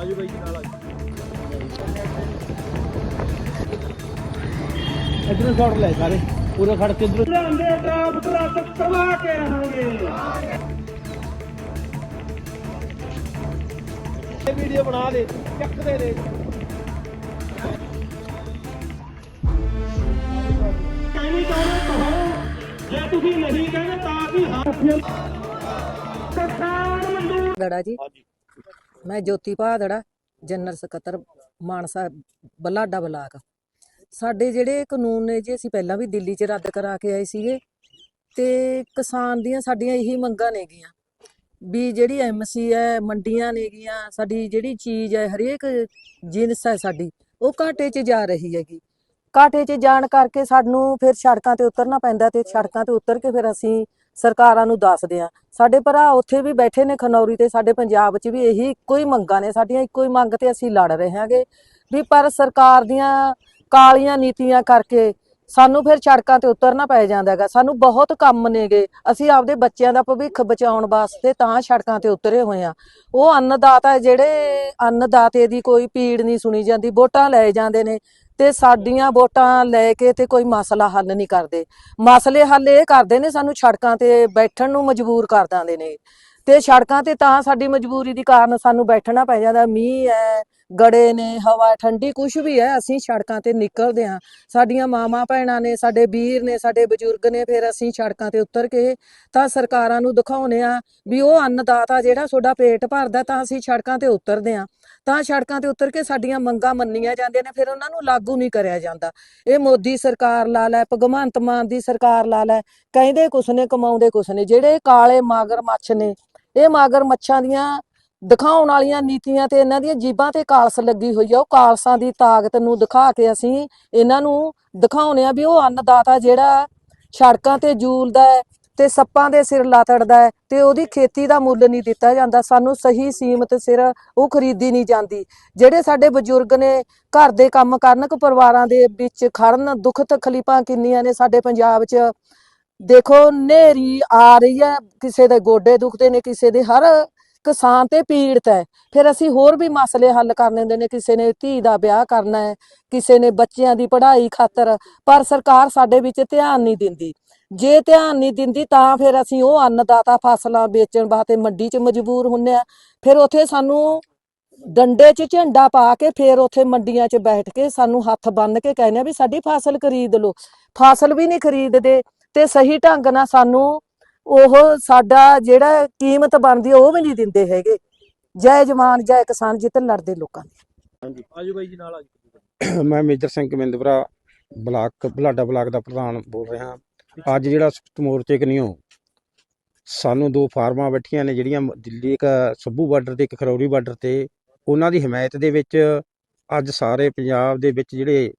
ਆਜੋ ਬਾਈ ਜੀ ਨਾਲ ਆਜੋ ਇਧਰੋਂ ਸ਼ਾਟ ਲੈ ਸਾਰੇ ਪੂਰਾ ਖੜ ਕੇ ਇਧਰੋਂ ਲੰਦੇ ਡਰਾਫਟ ਰੱਦ ਕਰਵਾ ਕੇ ਰਹਾਂਗੇ ਇਹ ਵੀਡੀਓ ਬਣਾ ਦੇ ਚੱਕ ਦੇ ਕਹਿਣੀ ਚਾਹੁੰਦੇ ਕਹੋ। ਜੇ ਤੁਸੀਂ ਨਹੀਂ ਕਹਿੰਦੇ ਤਾਂ ਵੀ ਹਾਂ। ਕਿਸਾਨ ਮਜ਼ਦੂਰ। ਦੜਾ ਜੀ। ਮੈਂ ਜੋਤੀ ਭਾਦੜਾ ਜਨਰਲ ਸਕੱਤਰ ਮਾਨਸਾ ਬਲਾਡਾ ਬਲਾਕ। ਸਾਡੇ ਜਿਹੜੇ ਕਾਨੂੰਨ ਨੇ ਜੀ ਅਸੀਂ ਪਹਿਲਾਂ ਵੀ ਦਿੱਲੀ 'ਚ ਰੱਦ ਕਰਾ ਕੇ ਆਏ ਸੀਗੇ। ਤੇ ਕਿਸਾਨ ਦੀਆਂ ਸਾਡੀਆਂ ਇਹੀ ਮੰਗਾਂ ਨੇਗੀਆਂ ਵੀ ਜਿਹੜੀ ਐਮਸੀ ਹੈ ਮੰਡੀਆਂ ਨੇਗੀਆਂ ਸਾਡੀ ਜਿਹੜੀ ਚੀਜ਼ ਹੈ ਹਰੇਕ ਜਿਨਸ ਹੈ ਸਾਡੀ ਉਹ ਘਾਟੇ 'ਚ ਜਾ ਰਹੀ ਹੈਗੀ। ਘਾਟੇ 'ਚ ਜਾਣ ਕਰਕੇ ਸਾਨੂੰ ਫਿਰ ਸੜਕਾਂ ਤੇ ਉਤਰਨਾ ਪੈਂਦਾ ਤੇ ਸੜਕਾਂ ਤੇ ਉਤਰ ਕੇ ਫਿਰ ਅਸੀਂ ਸਰਕਾਰਾਂ ਨੂੰ ਦੱਸਦੇ ਆ ਸਾਡੇ ਭਰਾ ਉੱਥੇ ਵੀ ਬੈਠੇ ਨੇ ਖਨੌਰੀ ਤੇ, ਸਾਡੇ ਪੰਜਾਬ 'ਚ ਵੀ ਇਹੀ ਇੱਕੋ ਹੀ ਮੰਗਾਂ ਨੇ, ਸਾਡੀਆਂ ਇੱਕੋ ਹੀ ਮੰਗ ਤੇ ਅਸੀਂ ਲੜ ਰਹੇ ਹਾਂਗੇ ਵੀ ਪਰ ਸਰਕਾਰ ਦੀਆਂ ਕਾਲੀਆਂ ਨੀਤੀਆਂ ਕਰਕੇ ਸਾਨੂੰ ਫਿਰ ਸੜਕਾਂ ਤੇ ਉਤਰਨਾ ਪੈ ਜਾਂਦਾ ਹੈਗਾ। ਸਾਨੂੰ ਬਹੁਤ ਕੰਮ ਨੇਗੇ। ਅਸੀਂ ਆਪਦੇ ਬੱਚਿਆਂ ਦਾ ਭਵਿੱਖ ਬਚਾਉਣ ਵਾਸਤੇ ਤਾਂ ਸੜਕਾਂ ਤੇ ਉਤਰੇ ਹੋਏ ਆ ਉਹ ਅੰਨਦਾਤਾ ਜਿਹੜੇ ਅੰਨਦਾਤੇ ਦੀ ਕੋਈ ਪੀੜ ਨਹੀਂ ਸੁਣੀ ਜਾਂਦੀ, ਵੋਟਾਂ ਲੈ ਜਾਂਦੇ ਨੇ। ਤੇ ਸਾਡੀਆਂ ਵੋਟਾਂ ਲੈ ਕੇ ਤੇ ਕੋਈ ਮਸਲਾ ਹੱਲ ਨਹੀਂ ਕਰਦੇ। ਮਸਲੇ ਹੱਲ ਇਹ ਕਰਦੇ ਨੇ ਸਾਨੂੰ ਸੜਕਾਂ ਤੇ ਬੈਠਣ ਨੂੰ ਮਜਬੂਰ ਕਰ ਦਿੰਦੇ ਨੇ। ਤੇ ਸੜਕਾਂ ਤੇ ਤਾਂ ਸਾਡੀ ਮਜਬੂਰੀ ਦੀ ਕਾਰਨ ਸਾਨੂੰ ਬੈਠਣਾ ਪੈ ਜਾਂਦਾ। ਮੀਂਹ ਹੈ ਗੜੇ ਨੇ, ਹਵਾ ਠੰਡੀ ਕੁਝ ਵੀ ਹੈ, ਅਸੀਂ ਸੜਕਾਂ ਤੇ ਨਿਕਲਦੇ ਹਾਂ। ਸਾਡੀਆਂ ਮਾਵਾਂ ਭੈਣਾਂ ਨੇ, ਸਾਡੇ ਵੀਰ ਨੇ, ਸਾਡੇ ਬਜ਼ੁਰਗ ਨੇ, ਫਿਰ ਅਸੀਂ ਸੜਕਾਂ ਤੇ ਉਤਰ ਕੇ ਤਾਂ ਸਰਕਾਰਾਂ ਨੂੰ ਦਿਖਾਉਨੇ ਆ ਵੀ ਉਹ ਅੰਨਦਾਤਾ ਜਿਹੜਾ ਤੁਹਾਡਾ ਪੇਟ ਭਰਦਾ ਤਾਂ ਅਸੀਂ ਸੜਕਾਂ ਤੇ ਉਤਰਦੇ ਹਾਂ। ਤਾਂ ਸੜਕਾਂ ਤੇ ਉਤਰ ਕੇ ਸਾਡੀਆਂ ਮੰਗਾਂ ਮੰਨੀਆਂ ਜਾਂਦੀਆਂ ਨੇ, ਫਿਰ ਉਹਨਾਂ ਨੂੰ ਲਾਗੂ ਨਹੀਂ ਕਰਿਆ ਜਾਂਦਾ। ਇਹ ਮੋਦੀ ਸਰਕਾਰ ਲਾ ਲੈ, ਭਗਵੰਤ ਮਾਨ ਦੀ ਸਰਕਾਰ ਲਾ ਲੈ, ਕਹਿੰਦੇ ਕੁਛ ਨੇ, ਕਮਾਉਂਦੇ ਕੁਛ ਨੇ, ਜਿਹੜੇ ਕਾਲੇ ਮਾਗਰ ਮੱਛ ਨੇ, ਇਹ ਮਾਗਰ ਮੱਛਾਂ ਦੀਆਂ ਦਿਖਾਉਣ ਵਾਲੀਆਂ ਨੀਤੀਆਂ ਤੇ ਇਹਨਾਂ ਦੀਆਂ ਜੀਬਾਂ ਤੇ ਕਾਲਸ ਲੱਗੀ ਹੋਈ ਆ, ਉਹ ਕਾਲਸਾਂ ਦੀ ਤਾਕਤ ਨੂੰ ਦਿਖਾ ਕੇ ਅਸੀਂ ਇਹਨਾਂ ਨੂੰ ਦਿਖਾਉਨੇ ਆ ਵੀ ਉਹ ਅੰਨਦਾਤਾ ਜਿਹੜਾ ਸੜਕਾਂ ਤੇ ਜੂਲਦਾ ਹੈ ਤੇ ਸੱਪਾਂ ਦੇ ਸਿਰ ਲਾਤੜਦਾ ਹੈ ਤੇ ਉਹਦੀ ਖੇਤੀ ਦਾ ਮੁੱਲ ਨਹੀਂ ਦਿੱਤਾ ਜਾਂਦਾ, ਸਾਨੂੰ ਸਹੀ ਸੀਮਤ ਸਿਰ ਉਹ ਖਰੀਦੀ ਨਹੀਂ ਜਾਂਦੀ। ਜਿਹੜੇ ਸਾਡੇ ਬਜ਼ੁਰਗ ਨੇ ਘਰ ਦੇ ਕੰਮ ਕਰਨ ਪਰਿਵਾਰਾਂ ਦੇ ਵਿੱਚ ਖੜਨ, ਦੁੱਖ ਤਕਲੀਫਾਂ ਕਿੰਨੀਆਂ ਨੇ ਸਾਡੇ ਪੰਜਾਬ 'ਚ। ਦੇਖੋ ਨੇਰੀ ਆ ਰਹੀ ਹੈ, ਕਿਸੇ ਦੇ ਗੋਡੇ ਦੁਖਦੇ ਨੇ, ਕਿਸੇ ਦੇ ਹਰ ਕਿਸਾਨ ਤੇ ਪੀੜਤ ਹੈ। ਫਿਰ ਅਸੀਂ ਹੋਰ ਵੀ ਮਸਲੇ ਹੱਲ ਕਰਨੇ ਹੁੰਦੇ ਨੇ, ਕਿਸੇ ਨੇ ਧੀ ਦਾ ਵਿਆਹ ਕਰਨਾ ਹੈ, ਕਿਸੇ ਨੇ ਬੱਚਿਆਂ ਦੀ ਪੜ੍ਹਾਈ ਖਾਤਰ, ਪਰ ਸਰਕਾਰ ਸਾਡੇ ਵਿੱਚ ਧਿਆਨ ਨਹੀਂ ਦਿੰਦੀ। ਜੇ ਧਿਆਨ ਨਹੀਂ ਦਿੰਦੀ ਤਾਂ ਫਿਰ ਅਸੀਂ ਉਹ ਅੰਨਦਾਤਾ ਫਸਲਾਂ ਵੇਚਣ ਵਾਸਤੇ ਮੰਡੀ 'ਚ ਮਜਬੂਰ ਹੁੰਨੇ ਆ ਫਿਰ ਉੱਥੇ ਸਾਨੂੰ ਡੰਡੇ 'ਚ ਝੰਡਾ ਪਾ ਕੇ ਫਿਰ ਉੱਥੇ ਮੰਡੀਆਂ 'ਚ ਬੈਠ ਕੇ ਸਾਨੂੰ ਹੱਥ ਬੰਨ ਕੇ ਕਹਿੰਦੇ ਆ ਵੀ ਸਾਡੀ ਫਸਲ ਖਰੀਦ ਲਓ। ਫਸਲ ਵੀ ਨਹੀਂ ਖਰੀਦਦੇ ਤੇ ਸਹੀ ਢੰਗ ਨਾਲ ਸਾਨੂੰ ਉਹ ਸਾਡਾ ਜਿਹੜਾ ਕੀਮਤ ਬਣਦੀ ਉਹ ਵੀ ਨਹੀਂ ਦਿੰਦੇ ਹੈਗੇ। ਜੈ ਜਵਾਨ ਜੈ ਕਿਸਾਨ ਜਿੱਤ ਲੜਦੇ ਲੋਕਾਂ ਦੀ। ਆਜੋ ਬਾਈ ਜੀ ਨਾਲ ਆਜੋ ਮੈਂ ਮੇਜਰ ਸਿੰਘ ਕਮਿੰਦਪੁਰਾ ਬਲਾਕ ਬਲਾਡਾ ਬਲਾਕ ਦਾ ਪ੍ਰਧਾਨ ਬੋਲ ਰਿਹਾ। ਅੱਜ ਜਿਹੜਾ ਸੁਖਤ ਮੋਰਚੇ ਕਨੀਓ ਸਾਨੂੰ ਦੋ ਫਾਰਮਾਂ ਬੈਠੀਆਂ ਨੇ ਜਿਹੜੀਆਂ ਦਿੱਲੀ ਇੱਕ ਸੱਭੂ ਬਾਰਡਰ ਤੇ ਇੱਕ ਖਰੌਰੀ ਬਾਰਡਰ ਤੇ। ਉਹਨਾਂ ਦੀ ਹਮਾਇਤ ਦੇ ਵਿੱਚ ਅੱਜ ਸਾਰੇ ਪੰਜਾਬ ਦੇ ਵਿੱਚ ਜਿਹੜੇ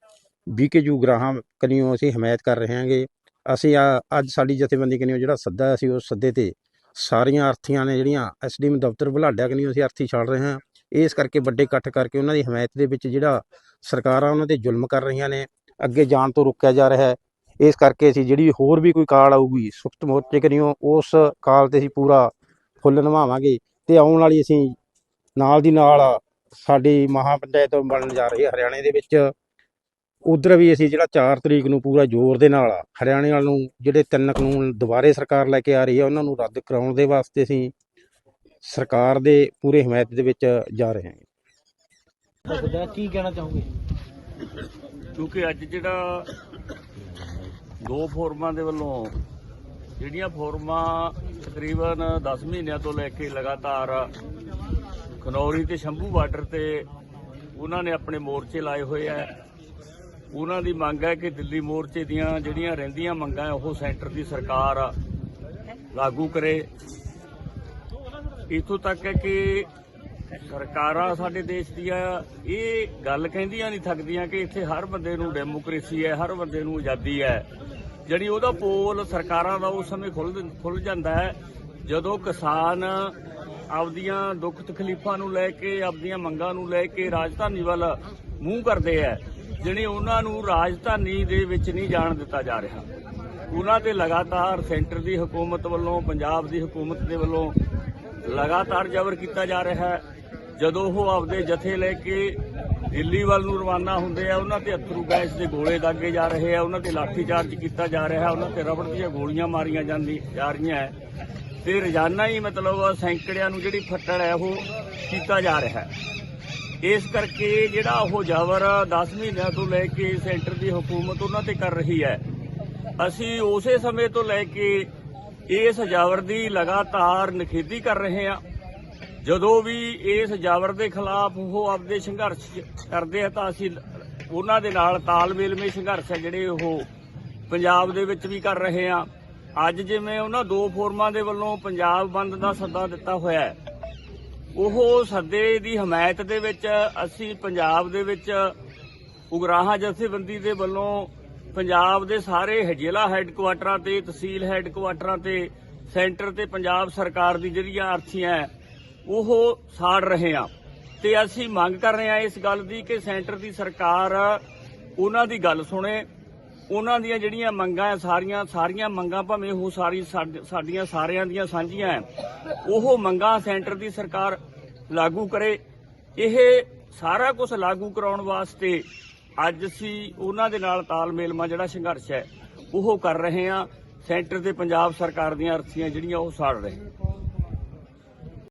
ਬੀਕੇਯੂ ਗ੍ਰਾਹਾਂ ਕਨੀਓ ਅਸੀਂ ਹਮਾਇਤ ਕਰ ਰਹੇ ਹਾਂਗੇ। ਅਸੀਂ ਆ- ਅੱਜ ਸਾਡੀ ਜਥੇਬੰਦੀ ਕਨੀਓ ਜਿਹੜਾ ਸੱਦਾ ਅਸੀਂ ਉਸ ਸੱਦੇ ਤੇ ਸਾਰੀਆਂ ਅਰਥੀਆਂ ਨੇ ਜਿਹੜੀਆਂ ਐਸਡੀਐਮ ਦਫ਼ਤਰ ਬੁਲਾਡਾ ਕਨੀਓ, ਅਸੀਂ ਅਰਥੀ ਛਾੜ ਰਹੇ ਹਾਂ। ਇਸ ਕਰਕੇ ਵੱਡੇ ਇਕੱਠ ਕਰਕੇ ਉਹਨਾਂ ਦੀ ਹਮਾਇਤ ਦੇ ਵਿੱਚ ਜਿਹੜਾ ਸਰਕਾਰਾਂ ਉਹਨਾਂ ਤੇ ਜ਼ੁਲਮ ਕਰ ਰਹੀਆਂ ਨੇ, ਅੱਗੇ ਜਾਣ ਤੋਂ ਰੋਕਿਆ ਜਾ ਰਿਹਾ ਹੈ। ਇਸ ਕਰਕੇ ਅਸੀਂ ਜਿਹੜੀ ਹੋਰ ਵੀ ਕੋਈ ਕਾਲ ਆਊਗੀ, ਸੁਖਤ ਮੋਰਚੇ ਕਰੀਓ ਉਸ ਕਾਲ ਤੇ ਅਸੀਂ ਪੂਰਾ ਫੁੱਲ ਨਿਭਾਵਾਂਗੇ ਤੇ ਆਉਣ ਵਾਲੀ ਅਸੀਂ ਨਾਲ ਦੀ ਨਾਲ ਸਾਡੀ ਮਹਾ ਪੰਚਾਇਤ ਬਣਨ ਜਾ ਰਹੀ ਹੈ, ਹਰਿਆਣੇ ਦੇ ਵਿੱਚ। ਉਧਰ ਵੀ ਅਸੀਂ ਜਿਹੜਾ 4 ਤਰੀਕ ਨੂੰ ਪੂਰਾ ਜ਼ੋਰ ਦੇ ਨਾਲ ਹਰਿਆਣੇ ਵਾਲ ਨੂੰ ਜਿਹੜੇ ਤਿੰਨ ਕਾਨੂੰਨ ਦੁਬਾਰੇ ਸਰਕਾਰ ਲੈ ਕੇ ਆ ਰਹੀ ਹੈ ਉਹਨਾਂ ਨੂੰ ਰੱਦ ਕਰਾਉਣ ਦੇ ਵਾਸਤੇ ਅਸੀਂ ਸਰਕਾਰ ਦੇ ਪੂਰੇ ਹਮਾਇਤ ਦੇ ਵਿੱਚ ਜਾ ਰਹੇ ਹਾਂ। ਤੁਹਾਡਾ ਕੀ ਕਹਿਣਾ ਚਾਹੋਗੇ? ਕਿਉਂਕਿ ਅੱਜ ਜਿਹੜਾ ਦੋ ਫੋਰਮਾਂ ਦੇ ਵੱਲੋਂ ਜਿਹੜੀਆਂ ਫੋਰਮਾਂ ਤਕਰੀਬਨ 10 ਮਹੀਨਿਆਂ ਤੋਂ ਲੈ ਕੇ ਲਗਾਤਾਰ ਖਨੌਰੀ ਤੇ ਸ਼ੰਭੂ ਬਾਰਡਰ ਤੇ ਉਹਨਾਂ ਨੇ ਆਪਣੇ ਮੋਰਚੇ ਲਾਏ ਹੋਏ ਆ ਉਹਨਾਂ ਦੀ ਮੰਗ ਹੈ ਕਿ ਦਿੱਲੀ ਮੋਰਚੇ ਦੀਆਂ ਜਿਹੜੀਆਂ ਰਹਿੰਦੀਆਂ ਮੰਗਾਂ ਉਹ ਸੈਂਟਰ ਦੀ ਸਰਕਾਰ ਲਾਗੂ ਕਰੇ। ਇਥੋਂ ਤੱਕ ਹੈ ਕਿ ਸਰਕਾਰਾਂ ਸਾਡੇ ਦੇਸ਼ ਦੀਆਂ ਇਹ ਗੱਲ ਕਹਿੰਦੀਆਂ ਨਹੀਂ ਥੱਕਦੀਆਂ ਕਿ ਇੱਥੇ ਹਰ ਬੰਦੇ ਨੂੰ ਡੈਮੋਕ੍ਰੇਸੀ ਹੈ, ਹਰ ਬੰਦੇ ਨੂੰ ਆਜ਼ਾਦੀ ਹੈ। ਜਿਹੜੀ ਉਹਦਾ ਪੋਲ ਸਰਕਾਰਾਂ ਦਾ ਉਸ ਸਮੇਂ ਖੁੱਲ ਖੁੱਲ ਜਾਂਦਾ ਹੈ, ਜਦੋਂ ਕਿਸਾਨ ਆਪਦੀਆਂ ਦੁੱਖ ਤਕਲੀਫਾਂ ਨੂੰ ਲੈ ਕੇ, ਆਪਦੀਆਂ ਮੰਗਾਂ ਨੂੰ ਲੈ ਕੇ ਰਾਜਧਾਨੀ ਵੱਲ ਮੂੰਹ ਕਰਦੇ ਹੈ। ਜਿਹੜੇ ਉਹਨਾਂ ਨੂੰ ਰਾਜਧਾਨੀ ਦੇ ਵਿੱਚ ਨਹੀਂ ਜਾਣ ਦਿੱਤਾ ਜਾ ਰਿਹਾ। ਉਹਨਾਂ ਤੇ ਲਗਾਤਾਰ ਸੈਂਟਰ ਦੀ ਹਕੂਮਤ ਵੱਲੋਂ, ਪੰਜਾਬ ਦੀ ਹਕੂਮਤ ਦੇ ਵੱਲੋਂ ਲਗਾਤਾਰ ਜ਼ਬਰ ਕੀਤਾ ਜਾ ਰਿਹਾ ਹੈ। ਜਦੋਂ ਉਹ ਆਪਦੇ ਜਥੇ ਲੈ ਕੇ ਦਿੱਲੀ ਵੱਲ ਨੂੰ ਰਵਾਨਾ ਹੁੰਦੇ ਆ, ਉਹਨਾਂ ਤੇ ਅਥਰੂ ਗੈਸ ਦੇ ਗੋਲੇ ਦਾਗੇ ਜਾ ਰਹੇ ਆ, ਉਹਨਾਂ ਤੇ ਲਾਠੀ ਚਾਰਜ ਕੀਤਾ ਜਾ ਰਿਹਾ, ਉਹਨਾਂ ਤੇ ਰਬੜ ਦੀਆਂ ਗੋਲੀਆਂ ਮਾਰੀਆਂ ਜਾਂਦੀ ਜਾ ਰਹੀਆਂ ਹੈ ਤੇ ਰੋਜ਼ਾਨਾ ਹੀ ਮਤਲਬ ਸੈਂਕੜਿਆਂ ਨੂੰ ਜਿਹੜੀ ਫੱਟੜ ਹੈ ਉਹ ਕੀਤਾ ਜਾ ਰਿਹਾ। ਇਸ ਕਰਕੇ ਜਿਹੜਾ ਉਹ ਜਾਵਰ 10 ਮਹੀਨਿਆਂ ਤੋਂ ਲੈ ਕੇ ਸੈਂਟਰ ਦੀ ਹਕੂਮਤ ਉਹਨਾਂ ਤੇ ਕਰ ਰਹੀ ਹੈ। ਅਸੀਂ ਉਸੇ ਸਮੇਂ ਤੋਂ ਲੈ ਕੇ ਇਸ ਜਾਵਰ ਦੀ ਲਗਾਤਾਰ ਨਿਖੇਧੀ ਕਰ ਰਹੇ ਹਾਂ। ਜਦੋਂ ਵੀ ਇਸ ਜਾਵਰ ਦੇ ਖਿਲਾਫ ਉਹ ਆਪਦੇ ਸੰਘਰਸ਼ ਕਰਦੇ ਆ ਤਾਂ ਅਸੀਂ ਉਹਨਾਂ ਦੇ ਨਾਲ ਤਾਲਮੇਲ ਤਾਲਮੇਲਮੇ ਸੰਘਰਸ਼ ਹੈ ਜਿਹੜੇ ਉਹ ਪੰਜਾਬ ਦੇ ਵਿੱਚ ਵੀ ਕਰ ਰਹੇ ਹਾਂ। ਅੱਜ ਜਿਵੇਂ ਉਹਨਾਂ ਦੋ ਫੋਰਮਾਂ ਦੇ ਵੱਲੋਂ ਪੰਜਾਬ ਬੰਦ ਦਾ ਸੱਦਾ ਦਿੱਤਾ ਹੋਇਆ ਹੈ। ਉਹ ਸੱਦੇ ਦੀ ਹਮਾਇਤ ਦੇ ਵਿੱਚ ਅਸੀਂ ਪੰਜਾਬ ਦੇ ਵਿੱਚ ਉਗਰਾਹਾਂ ਜਥੇਬੰਦੀ ਦੇ ਵੱਲੋਂ ਪੰਜਾਬ ਦੇ ਸਾਰੇ ਜ਼ਿਲ੍ਹਾ ਹੈੱਡਕੁਆਟਰਾਂ ਤੇ, ਤਹਿਸੀਲ ਹੈੱਡਕੁਆਟਰਾਂ ਤੇ ਸੈਂਟਰ ਤੇ ਪੰਜਾਬ ਸਰਕਾਰ ਦੀ ਜਿਹੜੀਆਂ ਅਰਥੀਆਂ ਉਹ ਸਾੜ ਰਹੇ ਆ ਤੇ ਅਸੀਂ ਮੰਗ ਕਰ ਰਹੇ ਹਾਂ ਇਸ ਗੱਲ ਦੀ ਕਿ ਸੈਂਟਰ ਦੀ ਸਰਕਾਰ ਉਹਨਾਂ ਦੀ ਗੱਲ ਸੁਣੇ। ਉਹਨਾਂ ਦੀਆਂ ਜਿਹੜੀਆਂ ਮੰਗਾਂ ਹੈ ਸਾਰੀਆਂ ਸਾਰੀਆਂ ਮੰਗਾਂ ਭਾਵੇਂ ਉਹ ਸਾਰੀ ਸਾਡੀਆਂ ਸਾਰਿਆਂ ਦੀਆਂ ਸਾਂਝੀਆਂ ਹੈ ਉਹ ਮੰਗਾਂ ਸੈਂਟਰ ਦੀ ਸਰਕਾਰ ਲਾਗੂ ਕਰੇ। ਇਹ ਸਾਰਾ ਕੁਝ ਲਾਗੂ ਕਰਾਉਣ ਵਾਸਤੇ ਅੱਜ ਅਸੀਂ ਉਹਨਾਂ ਦੇ ਨਾਲ ਤਾਲਮੇਲਮਾ ਜਿਹੜਾ ਸੰਘਰਸ਼ ਹੈ, ਉਹ ਕਰ ਰਹੇ ਹਾਂ। ਸੈਂਟਰ ਤੇ ਪੰਜਾਬ ਸਰਕਾਰ ਦੀਆਂ ਅਰਥੀਆਂ ਜਿਹੜੀਆਂ ਉਹ ਸਾੜ ਰਹੇ।